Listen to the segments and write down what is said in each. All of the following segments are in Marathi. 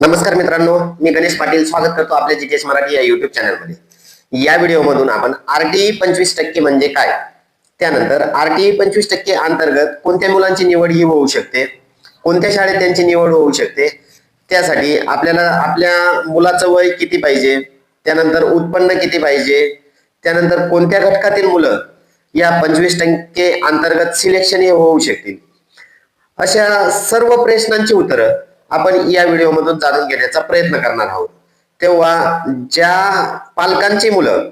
नमस्कार मित्रांनो मी गणेश पाटील. स्वागत करतो आपल्या जीटीएस मराठी या युट्यूब चॅनलमध्ये या व्हिडिओमधून आपण आरटीई पंचवीस टक्के म्हणजे काय? त्यानंतर आरटीई पंचवीस टक्के अंतर्गत कोणत्या मुलांची निवड ही होऊ शकते? कोणत्या शाळेत त्यांची निवड होऊ शकते? त्यासाठी आपल्याला आपल्या मुलाचं वय किती पाहिजे? त्यानंतर उत्पन्न किती पाहिजे? त्यानंतर कोणत्या घटकातील मुलं या पंचवीस टक्के अंतर्गत सिलेक्शन हे होऊ शकतील? अशा सर्व प्रश्नांची उत्तरं आपण या व्हिडिओमधून जाणून घेण्याचा प्रयत्न करणार आहोत. तेव्हा ज्या पालकांची मुलं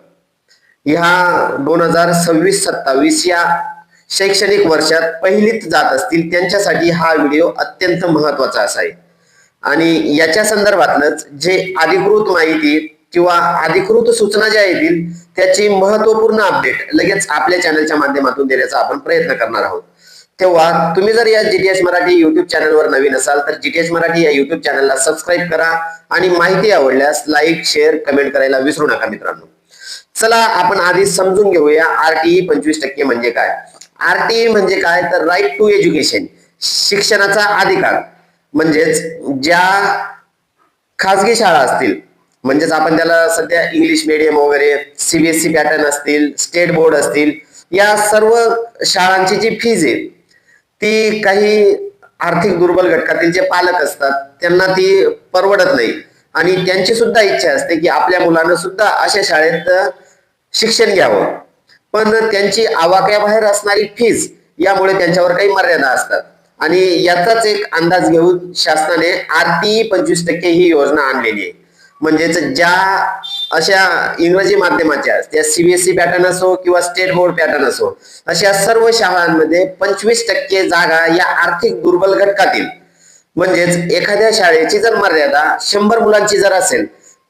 ह्या दोन हजार सव्वीस सत्तावीस या शैक्षणिक वर्षात पहिलीत जात असतील त्यांच्यासाठी हा व्हिडिओ अत्यंत महत्त्वाचा असा आहे आणि याच्या संदर्भातलंच जे अधिकृत माहिती किंवा अधिकृत सूचना ज्या येतील त्याची महत्त्वपूर्ण अपडेट लगेच आपल्या चॅनलच्या माध्यमातून देण्याचा आपण प्रयत्न करणार आहोत. तेव्हा तुम्ही जर या जीटीएस मराठी युट्यूब चॅनलवर नवीन असाल तर जीटीएस मराठी या युट्यूब चॅनलला सबस्क्राईब करा आणि माहिती आवडल्यास लाईक शेअर कमेंट करायला विसरू नका मित्रांनो. चला आपण आधी समजून घेऊया आरटीई पंचवीस टक्के म्हणजे काय? आरटीई म्हणजे काय? तर राईट टू एज्युकेशन शिक्षणाचा अधिकार. म्हणजेच ज्या खाजगी शाळा असतील म्हणजेच आपण त्याला सध्या इंग्लिश मिडियम वगैरे सीबीएसई पॅटर्न असतील स्टेट बोर्ड असतील या सर्व शाळांची जी फीज आहे ती काही आर्थिक दुर्बल घटकातील जे पालक असतात त्यांना ती परवडत नाही. आणि त्यांची सुद्धा इच्छा असते की आपल्या मुलानं सुद्धा अशा शाळेत शिक्षण घ्यावं. पण त्यांची आवाक्याबाहेर असणारी फीज यामुळे त्यांच्यावर काही मर्यादा असतात. आणि याचाच एक अंदाज घेऊन शासनाने आरती पंचवीस टक्के ही योजना आणलेली आहे. म्हणजेच ज्या अशा इंग्रजी माध्यमाच्या त्या सीबीएसई पॅटर्न असो किंवा स्टेट बोर्ड पॅटर्न असो अशा सर्व शाळांमध्ये पंचवीस टक्के जागा या आर्थिक दुर्बल घटकातील. म्हणजेच एखाद्या शाळेची जर मर्यादा शंभर मुलांची जर असेल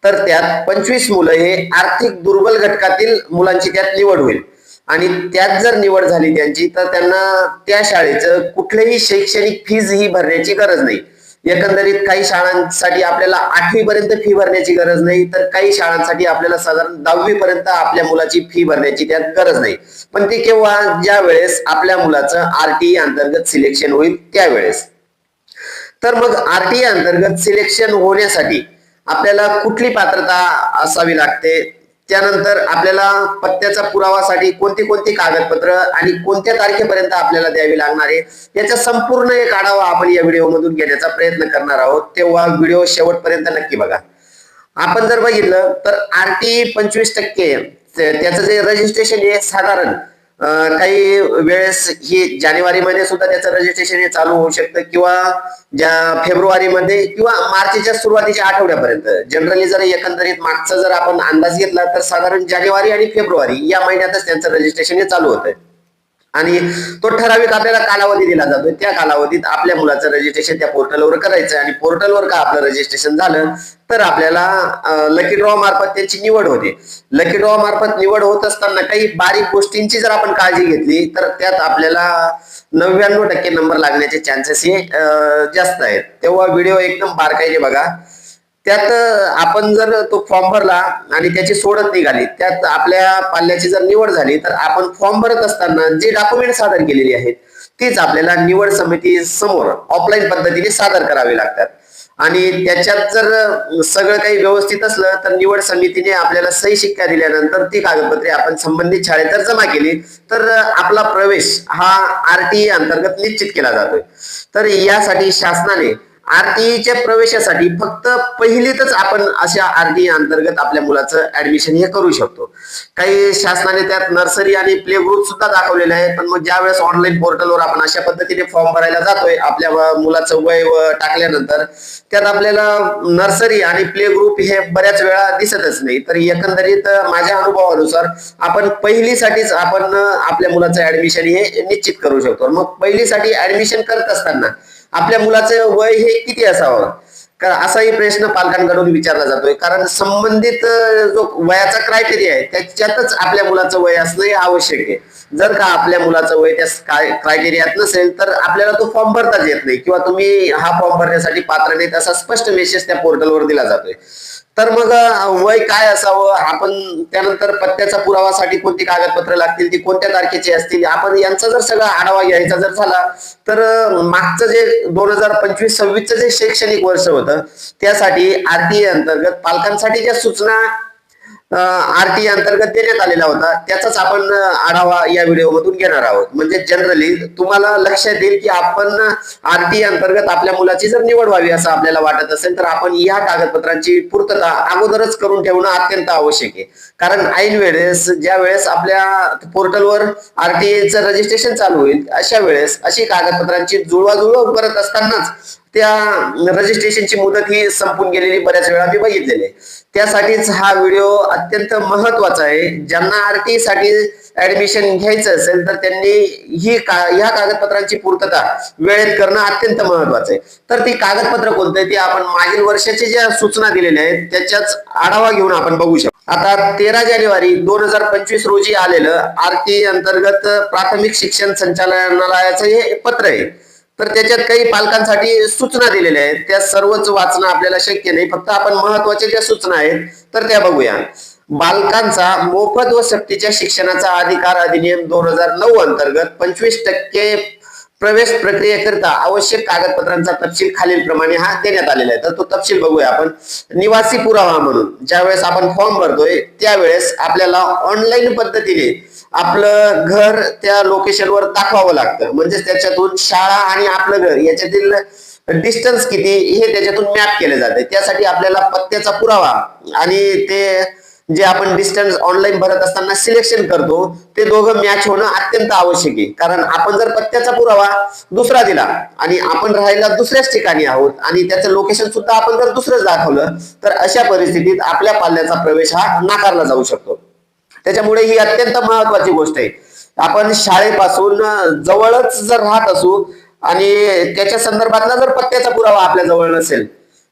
तर त्यात पंचवीस मुलं हे आर्थिक दुर्बल घटकातील मुलांची त्यात निवड होईल. आणि त्यात जर निवड झाली त्यांची तर त्यांना त्या शाळेचं कुठलेही शैक्षणिक फीज ही भरण्याची गरज नाही. एकंदरीत काही शाळांसाठी आपल्याला आठवी पर्यंत फी भरण्याची गरज नाही तर काही शाळांसाठी आपल्याला साधारण दहावी पर्यंत आपल्या मुलाची फी भरण्याची त्यात गरज नाही. पण ती केव्हा ज्या वेळेस आपल्या मुलाचं आरटीई अंतर्गत सिलेक्शन होईल त्यावेळेस. तर मग आरटीई अंतर्गत सिलेक्शन होण्यासाठी आपल्याला कुठली पात्रता असावी लागते? त्यानंतर आपल्याला पत्त्याचा पुरावासाठी कोणती कोणती कागदपत्र आणि कोणत्या तारखेपर्यंत आपल्याला द्यावी लागणार आहे याचा संपूर्ण एक आढावा आपण या व्हिडिओमधून घेण्याचा प्रयत्न करणार आहोत. तेव्हा व्हिडिओ शेवटपर्यंत नक्की बघा. आपण जर बघितलं तर आरटी पंचवीस टक्के त्याचं जे रजिस्ट्रेशन आहे साधारण काही वेळेस ही जानेवारी मध्ये सुद्धा त्याचं रजिस्ट्रेशन हे चालू होऊ शकतं किंवा ज्या फेब्रुवारी मध्ये किंवा मार्चच्या सुरुवातीच्या आठवड्यापर्यंत. जनरली जर एकंदरीत मागचा जर आपण अंदाज घेतला तर साधारण जानेवारी आणि फेब्रुवारी या महिन्यातच त्यांचं रजिस्ट्रेशन हे चालू होतंय. आणि तो ठराविक आपल्याला कालावधी दिला जातो त्या कालावधीत आपल्या मुलाचं रजिस्ट्रेशन त्या पोर्टलवर करायचं आणि पोर्टलवर का आपलं रजिस्ट्रेशन झालं तर आपल्याला लकी ड्रॉ मार्फत त्याची निवड होते. लकी ड्रॉ मार्फत निवड होत असताना काही बारीक गोष्टींची जर आपण काळजी घेतली तर त्यात आपल्याला नव्याण्णव टक्के नंबर लागण्याचे चान्सेस हे जास्त आहेत. तेव्हा व्हिडिओ एकदम बारकाईने बघा. त्यात आपण जर तो फॉर्म भरला आणि त्याची सोडत निघाली त्यात आपल्या पाल्याची जर निवड झाली तर आपण फॉर्म भरत असताना जे डॉक्युमेंट सादर केलेली आहेत तीच आपल्याला निवड समिती समोर ऑफलाईन पद्धतीने सादर करावी लागतात. आणि त्याच्यात जर सगळं काही व्यवस्थित असलं तर निवड समितीने आपल्याला सही शिक्का दिल्यानंतर ती कागदपत्रे आपण संबंधित शाळेत जर जमा केली तर आपला प्रवेश हा आरटीए अंतर्गत निश्चित केला जातोय. तर यासाठी शासनाने आरटीईच्या प्रवेशासाठी फक्त पहिलीतच आपण अशा आरटीई अंतर्गत आपल्या मुलाचं ऍडमिशन हे करू शकतो. काही शासनाने त्यात नर्सरी आणि प्ले ग्रुप सुद्धा दाखवलेले आहे पण मग ज्या वेळेस ऑनलाईन पोर्टलवर आपण अशा पद्धतीने फॉर्म भरायला जातोय आपल्या मुलाचं वय टाकल्यानंतर त्यात आपल्याला नर्सरी आणि प्ले ग्रुप हे बऱ्याच वेळा दिसतच नाही. तर एकंदरीत माझ्या अनुभवानुसार आपण पहिलीसाठीच आपण आपल्या मुलाचं ऍडमिशन हे निश्चित करू शकतो. मग पहिलीसाठी ऍडमिशन करत असताना आपल्या मुलाचं वय हे किती असावं? असाही प्रश्न पालकांकडून विचारला जातोय. कारण संबंधित जो वयाचा क्रायटेरिया आहे त्याच्यातच आपल्या मुलाचं वय असणं हे आवश्यक आहे. जर का आपल्या मुलाचं वय त्या क्रायटेरियात नसेल तर आपल्याला तो फॉर्म भरताच येत नाही. किंवा तुम्ही हा फॉर्म भरण्यासाठी पात्र नाही असा स्पष्ट मेसेज त्या पोर्टलवर दिला जातोय. तर मग वय काय असावं? आपण त्यानंतर पत्त्याचा पुरावासाठी कोणती कागदपत्र लागतील ती कोणत्या तारखेची असतील? आपण यांचा जर सगळा आढावा घ्यायचा जर झाला तर मागचं जे दोन हजार पंचवीस सव्वीसचं जे शैक्षणिक वर्ष होतं त्यासाठी आरटीए अंतर्गत पालकांसाठी ज्या सूचना आरटी अंतर्गत देण्यात आलेला होता. त्याचाच आपण आढावा या व्हिडिओमधून घेणार आहोत. म्हणजे जनरली तुम्हाला लक्षात येईल की आपण आरटी अंतर्गत आपल्या मुलाची जर निवड व्हावी असं आपल्याला वाटत असेल तर आपण या कागदपत्रांची पूर्तता अगोदरच करून ठेवणं अत्यंत आवश्यक आहे. कारण ऐन वेळेस ज्या वेळेस आपल्या पोर्टलवर आरटीएचं रजिस्ट्रेशन चालू होईल अशा वेळेस अशी कागदपत्रांची जुळवाजुळव करत असतानाच त्या रजिस्ट्रेशनची मुदत ही संपून गेलेली बऱ्याच वेळा मी बघितलेली आहे. त्यासाठीच हा व्हिडिओ अत्यंत महत्त्वाचा आहे. ज्यांना आरटी साठी ऍडमिशन घ्यायचं असेल तर त्यांनी ही का ह्या कागदपत्रांची पूर्तता वेळेत करणं अत्यंत महत्वाचं आहे. तर ती कागदपत्र कोणते ती आपण मागील वर्षाची ज्या सूचना दिलेल्या आहेत त्याच्याच आढावा घेऊन आपण बघू शकतो. आता तेरा जानेवारी दोन हजार पंचवीस रोजी आलेलं आरटी अंतर्गत प्राथमिक शिक्षण संचालनालयाचं हे पत्र आहे. तर त्याच्यात काही पालकांसाठी सूचना दिलेल्या आहेत. त्या सर्वच वाचणं आपल्याला शक्य नाही. फक्त आपण महत्त्वाच्या ज्या सूचना आहेत तर त्या बघूया. बालकांचा मोफत व सक्तीच्या शिक्षणाचा अधिकार अधिनियम दोन हजार नऊ अंतर्गत पंचवीस टक्के प्रवेश प्रक्रियेकरिता आवश्यक कागदपत्रांचा तपशील खालील प्रमाणे हा देण्यात आलेला आहे. तर तो तपशील बघूया आपण. निवासी पुरावा म्हणून ज्यावेळेस आपण फॉर्म भरतोय त्यावेळेस आपल्याला ऑनलाईन पद्धतीने आपलं घर त्या लोकेशनवर दाखवावं लागतं. म्हणजेच त्याच्यातून शाळा आणि आपलं घर याच्यातील डिस्टन्स किती हे त्याच्यातून मॅप केले जाते. त्यासाठी आपल्याला पत्त्याचा पुरावा आणि ते जे आपण डिस्टन्स ऑनलाईन भरत असताना सिलेक्शन करतो ते दोघं मॅच होणं अत्यंत आवश्यक आहे. कारण आपण जर पत्त्याचा पुरावा दुसरा दिला आणि आपण राहायला दुसऱ्याच ठिकाणी आहोत आणि त्याचं लोकेशन सुद्धा आपण जर दुसरंच दाखवलं तर अशा परिस्थितीत आपल्या पाल्याचा प्रवेश हा नाकारला जाऊ शकतो. त्याच्यामुळे ही अत्यंत महत्वाची गोष्ट आहे. आपण शाळेपासून जवळच जर राहत असू आणि त्याच्या संदर्भातला जर पत्त्याचा पुरावा आपल्या जवळ नसेल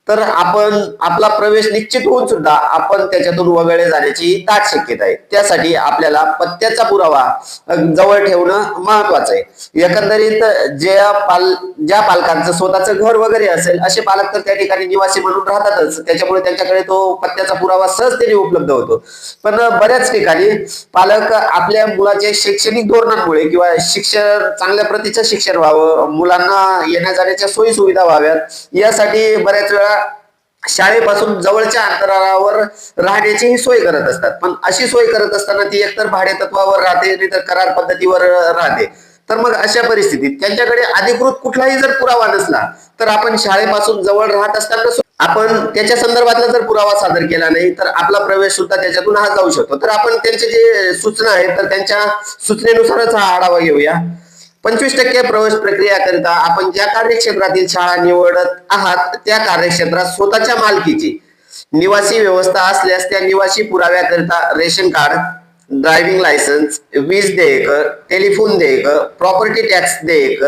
तर आपण आपला प्रवेश निश्चित होऊन सुद्धा आपण त्याच्यातून वगळले जाण्याची दाट शक्यता आहे. त्यासाठी आपल्याला पत्त्याचा पुरावा जवळ ठेवणं महत्वाचं आहे. एकंदरीत ज्या पाल ज्या पालकांचं स्वतःचं घर वगैरे असेल असे पालक तर त्या ठिकाणी निवासी म्हणून राहतातच. त्याच्यामुळे त्यांच्याकडे तो पत्त्याचा पुरावा सहजतेने उपलब्ध होतो. पण बऱ्याच ठिकाणी पालक आपल्या मुलाचे शैक्षणिक धोरणांमुळे किंवा शिक्षण चांगल्या प्रतीचं शिक्षण व्हावं मुलांना येण्या जाण्याच्या सोयी सुविधा व्हाव्यात यासाठी बऱ्याच वेळा शाळेपासून जवळच्या अंतरावर राहण्याचीही सोय करत असतात. पण अशी सोय करत असताना ती एकतर भाडे तत्वावर राहते नाही तर करार पद्धतीवर राहते. तर मग अशा परिस्थितीत त्यांच्याकडे अधिकृत कुठलाही जर पुरावा नसला तर आपण शाळेपासून जवळ राहत असताना आपण त्याच्या संदर्भातला जर पुरावा सादर केला नाही तर आपला प्रवेश सुद्धा त्याच्यातून हा जाऊ शकतो. तर आपण त्यांचे जे सूचना आहेत तर त्यांच्या सूचनेनुसारच हा आढावा घेऊया. पंचवीस टक्के प्रवेश प्रक्रियाकरिता आपण ज्या कार्यक्षेत्रातील शाळा निवडत आहात त्या कार्यक्षेत्रात स्वतःच्या मालकीची निवासी व्यवस्था असल्यास त्या निवासी पुराव्याकरिता रेशन कार्ड ड्रायव्हिंग लायसन्स वीज देयक टेलिफोन देयक प्रॉपर्टी टॅक्स देयक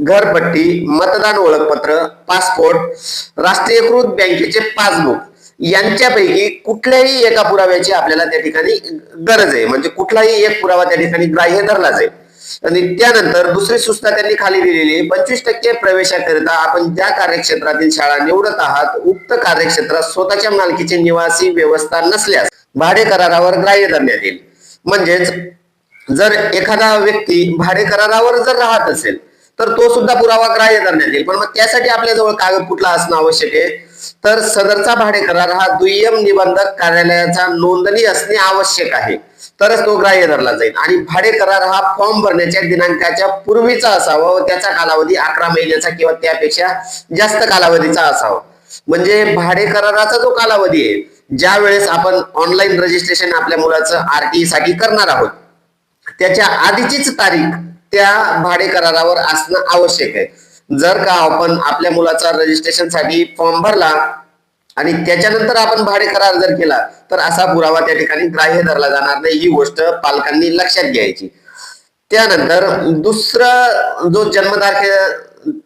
घरपट्टी मतदान ओळखपत्र पासपोर्ट राष्ट्रीयकृत बँकेचे पासबुक यांच्यापैकी कुठल्याही एका पुराव्याची आपल्याला त्या ठिकाणी गरज आहे. म्हणजे कुठलाही एक पुरावा त्या ठिकाणी ग्राह्य धरला जाईल आणि त्यानंतर दुसरी सूचना त्यांनी खाली दिलेली पंचवीस टक्के प्रवेशाकरिता आपण ज्या कार्यक्षेत्रातील शाळा निवडत आहात उक्त कार्यक्षेत्रात स्वतःच्या मालकीचे निवासी व्यवस्था नसल्यास भाडे करारावर ग्राह्य धरण्यात येईल. म्हणजेच जर एखादा व्यक्ती भाडे करारावर जर राहत असेल तर तो सुद्धा पुरावा ग्राह्य धरण्यात येईल. पण मग त्यासाठी आपल्याजवळ कागद कुठला असणं आवश्यक आहे? तर सदरचा भाडे करार हा दुय्यम निबंधक कार्यालयाचा नोंदणी असणे आवश्यक आहे. तरच तो ग्राह्य धरला जाईल. आणि भाडे करार हा फॉर्म भरण्याच्या दिनांकाच्या पूर्वीचा असावा व त्याचा कालावधी अकरा महिन्याचा किंवा त्यापेक्षा जास्त कालावधीचा असावा. म्हणजे भाडे कराराचा जो कालावधी आहे ज्या वेळेस आपण ऑनलाईन रजिस्ट्रेशन आपल्या मुलाचं आरटीई साठी करणार आहोत त्याच्या आधीचीच तारीख त्या भाडे करारावर असणं आवश्यक आहे. जर का आपण आपल्या मुलाचा रजिस्ट्रेशनसाठी फॉर्म भरला आणि त्याच्यानंतर आपण भाडे करार जर केला तर असा पुरावा त्या ठिकाणी ग्राह्य धरला जाणार नाही. ही गोष्ट पालकांनी लक्षात घ्यायची. त्यानंतर दुसरं जो जन्मतारखे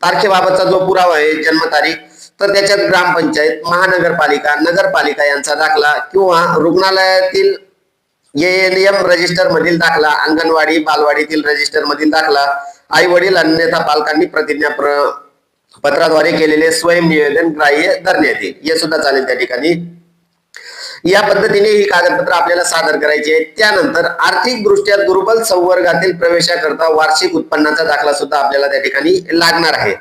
तारखेबाबतचा जो पुरावा आहे जन्मतारीख तर त्याच्यात ग्रामपंचायत महानगरपालिका नगरपालिका यांचा दाखला किंवा रुग्णालयातील एएनएम रजिस्टर मधील दाखला अंगणवाडी बालवाडीतील रजिस्टर मधील दाखला आई वडील अन्यथा पालकांनी प्रतिज्ञा प्र- पत्राद्वारे केलेले स्वयं निवेदन ग्राह्य धरण्यात येईल हे सुद्धा चालेल त्या ठिकाणी. या पद्धतीने ही कागदपत्र आपल्याला सादर करायची आहे त्यानंतर आर्थिक दृष्ट्या दुर्बल संवर्गातील प्रवेशाकरता वार्षिक उत्पन्नाचा दाखला सुद्धा आपल्याला त्या ठिकाणी लागणार आहे.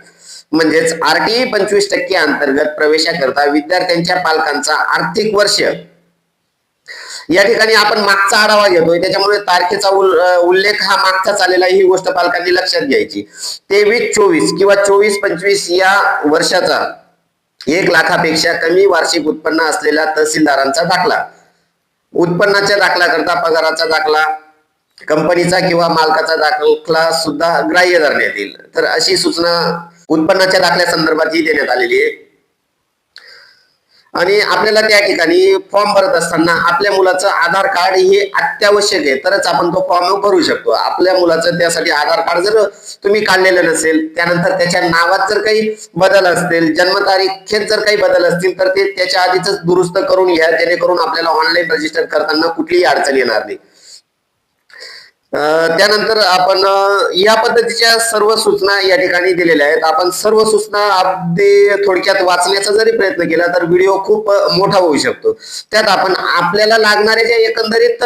म्हणजेच आरटीई पंचवीस टक्के अंतर्गत प्रवेशाकरता विद्यार्थ्यांच्या पालकांचा आर्थिक वर्ष या ठिकाणी आपण मागचा आढावा घेतोय. त्याच्यामुळे तारखेचा उल्लेख हा मागचा चाललेला ही गोष्ट पालकांनी लक्षात घ्यायची. तेवीस चोवीस किंवा चोवीस पंचवीस या वर्षाचा एक लाखापेक्षा कमी वार्षिक उत्पन्न असलेला तहसीलदारांचा दाखला. उत्पन्नाच्या दाखलाकरता पगाराचा दाखला कंपनीचा किंवा मालकाचा दाखला सुद्धा ग्राह्य धरण्यात येईल. तर अशी सूचना उत्पन्नाच्या दाखल्या संदर्भात ही देण्यात आलेली आहे. आणि आपल्याला त्या ठिकाणी फॉर्म भरत असताना आपल्या मुलाचं आधार कार्ड हे अत्यावश्यक आहे. तरच आपण तो फॉर्म भरू शकतो. आपल्या मुलाचं त्यासाठी आधार कार्ड जर तुम्ही काढलेलं नसेल त्यानंतर त्याच्या नावात जर काही बदल असतील जन्मतारीखेत जर काही बदल असतील तर ते त्याच्या आधीच दुरुस्त करून घ्या. जेणेकरून आपल्याला ऑनलाईन रजिस्टर करताना कुठलीही अडचण येणार नाही. त्यानंतर आपण या पद्धतीच्या सर्व सूचना या ठिकाणी दिलेल्या आहेत. आपण सर्व सूचना अगदी थोडक्यात वाचण्याचा जरी प्रयत्न केला तर व्हिडिओ खूप मोठा होऊ शकतो. त्यात आपण आपल्याला लागणाऱ्या ज्या एकंदरीत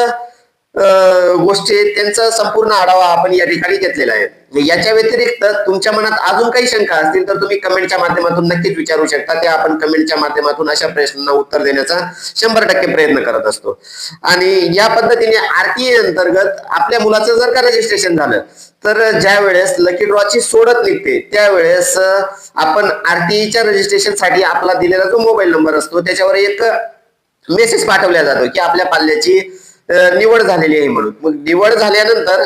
गोष्टी आहेत, त्यांचा संपूर्ण आढावा आपण या ठिकाणी घेतलेला आहे. म्हणजे याच्या व्यतिरिक्त तुमच्या मनात अजून काही शंका असतील तर तुम्ही कमेंटच्या माध्यमातून नक्कीच विचारू शकता. ते आपण कमेंटच्या माध्यमातून अशा प्रश्नांना उत्तर देण्याचा शंभर टक्के प्रयत्न करत असतो. आणि या पद्धतीने आरटीए अंतर्गत आपल्या मुलाचं जर का रजिस्ट्रेशन झालं तर ज्या वेळेस लकी ड्रॉची सोडत निघते त्यावेळेस आपण आरटीईच्या रजिस्ट्रेशनसाठी आपला दिलेला जो मोबाईल नंबर असतो त्याच्यावर एक मेसेज पाठवला जातो की आपल्या पाल्याची निवड झालेली आहे म्हणून. मग निवड झाल्यानंतर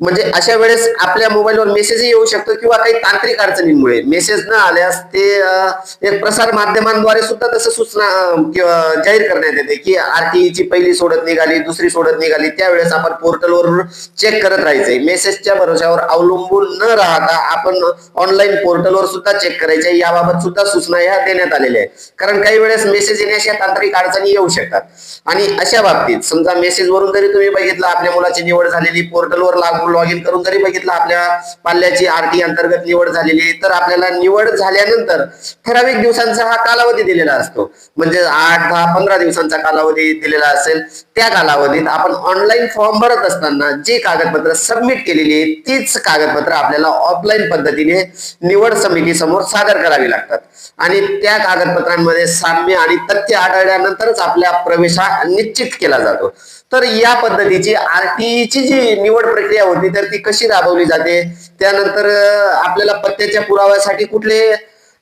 म्हणजे अशा वेळेस आपल्या मोबाईलवर मेसेज येऊ शकतो किंवा काही तांत्रिक अडचणींमुळे. मेसेज न आल्यास ते एक प्रसार माध्यमांद्वारे सुद्धा तसं सूचना जाहीर करण्यात येते की आरटीई ची पहिली सोडत निघाली दुसरी सोडत निघाली त्यावेळेस आपण पोर्टलवर चेक करत राहायचंय. मेसेजच्या भरोश्यावर अवलंबून न राहता आपण ऑनलाईन पोर्टलवर सुद्धा चेक करायचे याबाबत सुद्धा सूचना ह्या देण्यात आलेल्या आहेत. कारण काही वेळेस मेसेज येण्याच्या तांत्रिक अडचणी येऊ शकतात. आणि अशा बाबतीत समजा मेसेज वरून जरी तुम्ही बघितलं आपल्या मुलाची निवड झालेली पोर्टलवर आपण लॉग इन करून जरी बघितलं आपल्या पाल्याची आरटी अंतर्गत निवड झालेली तर आपल्याला निवड झाल्यानंतर ठराविक दिवसांचा हा कालावधी दिलेला असतो. म्हणजे आठ दहा पंधरा दिवसांचा कालावधी दिलेला असेल त्या कालावधीत आपण ऑनलाईन फॉर्म भरत असताना जी कागदपत्र सबमिट केलेली तीच कागदपत्र आपल्याला ऑफलाईन पद्धतीने निवड समिती समोर सादर करावी लागतात. आणि त्या कागदपत्रांमध्ये साम्य आणि तथ्य आढळल्यानंतरच आपल्या प्रवेश हा निश्चित केला जातो. तर या पद्धतीची आरटीईची जी निवड प्रक्रिया होती तर ती कशी राबवली जाते? त्यानंतर आपल्याला पत्त्याच्या पुराव्यासाठी कुठले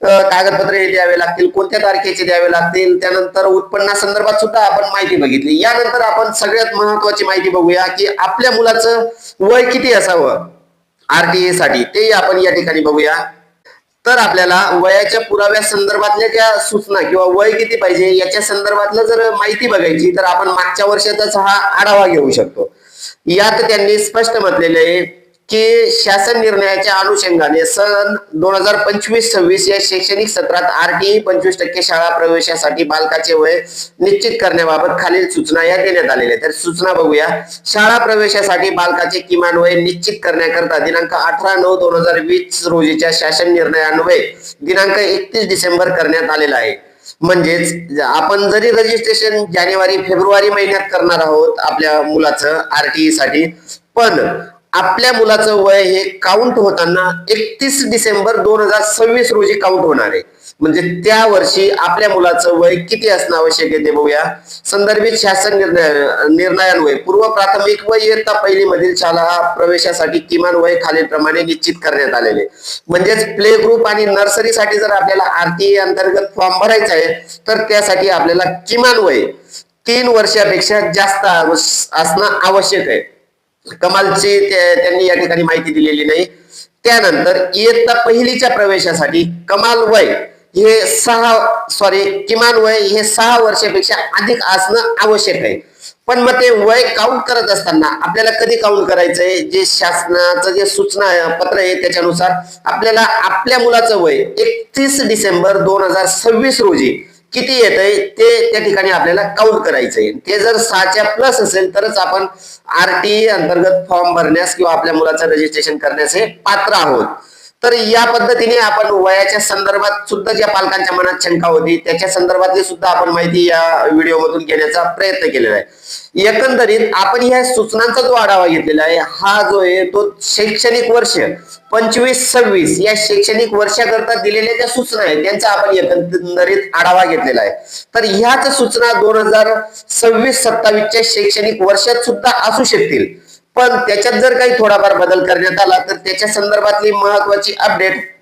कागदपत्र कागदपत्रे हे द्यावे लागतील कोणत्या तारखेचे द्यावे लागतील? त्यानंतर उत्पन्नासंदर्भात सुद्धा आपण माहिती बघितली. यानंतर आपण सगळ्यात महत्वाची माहिती बघूया की आपल्या मुलाचं वय किती असावं? आरटीए साठी तेही आपण या ठिकाणी बघूया. तर आपल्याला वयाच्या पुराव्या संदर्भातल्या ज्या सूचना किंवा वय किती पाहिजे याच्या संदर्भातलं जर माहिती बघायची तर आपण मागच्या वर्षाचाच हा आढावा घेऊ शकतो. यात त्यांनी स्पष्ट म्हटलेले आहे की शासन निर्णयाच्या अनुषंगाने सन दोन हजार पंचवीस सव्वीस या शैक्षणिक सत्रात आरटीई पंचवीस टक्के शाळा प्रवेशासाठी बालकाचे वय निश्चित करण्याबाबत खालील सूचना या देण्यात आलेल्या तर सूचना बघूया. शाळा प्रवेशासाठी बालकाचे किमान वय निश्चित करण्याकरता दिनांक अठरा नऊ दोन हजार वीस रोजीच्या शासन निर्णयान्वये दिनांक एकतीस डिसेंबर करण्यात आलेला आहे. म्हणजेच आपण जरी रजिस्ट्रेशन जानेवारी फेब्रुवारी महिन्यात करणार आहोत आपल्या मुलाचं आरटीई साठी पण आपल्या मुलाचं वय हे काउंट होताना एकतीस डिसेंबर दोन हजार सव्वीस रोजी काउंट होणार आहे. म्हणजे त्या वर्षी आपल्या मुलाचं वय किती असणं आवश्यक आहे ते बघूया. संदर्भित शासन निर्णय निर्णयान्वये. पूर्व प्राथमिक व इयत्ता पहिली मधील शाळा प्रवेशासाठी किमान वय खालीलप्रमाणे निश्चित करण्यात आलेले म्हणजेच प्ले ग्रुप आणि नर्सरीसाठी जर आपल्याला आरटीए अंतर्गत फॉर्म भरायचा आहे तर त्यासाठी आपल्याला किमान वय तीन वर्षापेक्षा जास्त असणं आवश्यक आहे. कमालची त्यांनी या ठिकाणी माहिती दिलेली नाही. त्यानंतर इयत्ता पहिलीच्या प्रवेशासाठी कमाल वय हे सहा सॉरी किमान वय हे सहा वर्षापेक्षा अधिक असणं आवश्यक आहे. पण मग ते वय काउंट करत असताना आपल्याला कधी काउंट करायचंय? जे शासनाचं जे सूचना आहे, पत्र आहे त्याच्यानुसार आपल्याला आपल्या मुलाचं वय एकतीस डिसेंबर दोन हजार सव्वीस रोजी किती येत आहे ते त्या ठिकाणी आपल्याला काउंट आहे ते जर सहाच्या प्लस असेल तरच आपण आरटीई अंतर्गत फॉर्म भरण्यास किंवा आपल्या मुलाचं रजिस्ट्रेशन करण्यास हे पात्र आहोत. तर या पद्धतीने आपण वयाच्या संदर्भात सुद्धा ज्या पालकांच्या मनात शंका होती त्याच्या संदर्भातली सुद्धा आपण माहिती या व्हिडिओमधून घेण्याचा प्रयत्न केलेला आहे. एकंदरीत आपण ह्या सूचनांचा जो आढावा घेतलेला आहे हा जो आहे तो शैक्षणिक वर्ष पंचवीस सव्वीस या शैक्षणिक वर्षाकरता दिलेल्या ज्या सूचना आहेत त्यांचा आपण एकंदरीत आढावा घेतलेला आहे. तर ह्याच सूचना दोन हजार सव्वीस सत्तावीसच्या शैक्षणिक वर्षात सुद्धा असू शकतील. पण त्याच्यात जर काही थोडाफार बदल करण्यात आला तर त्याच्या संदर्भातली महत्वाची अपडेट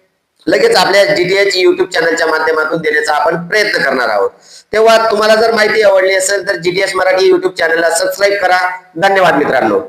लगेच आपल्या जीटीएच युट्यूब चॅनलच्या माध्यमातून देण्याचा आपण प्रयत्न करणार आहोत. तेव्हा तुम्हाला जर माहिती आवडली असेल तर जीटीएस मराठी युट्यूब चॅनलला सबस्क्राईब करा. धन्यवाद मित्रांनो.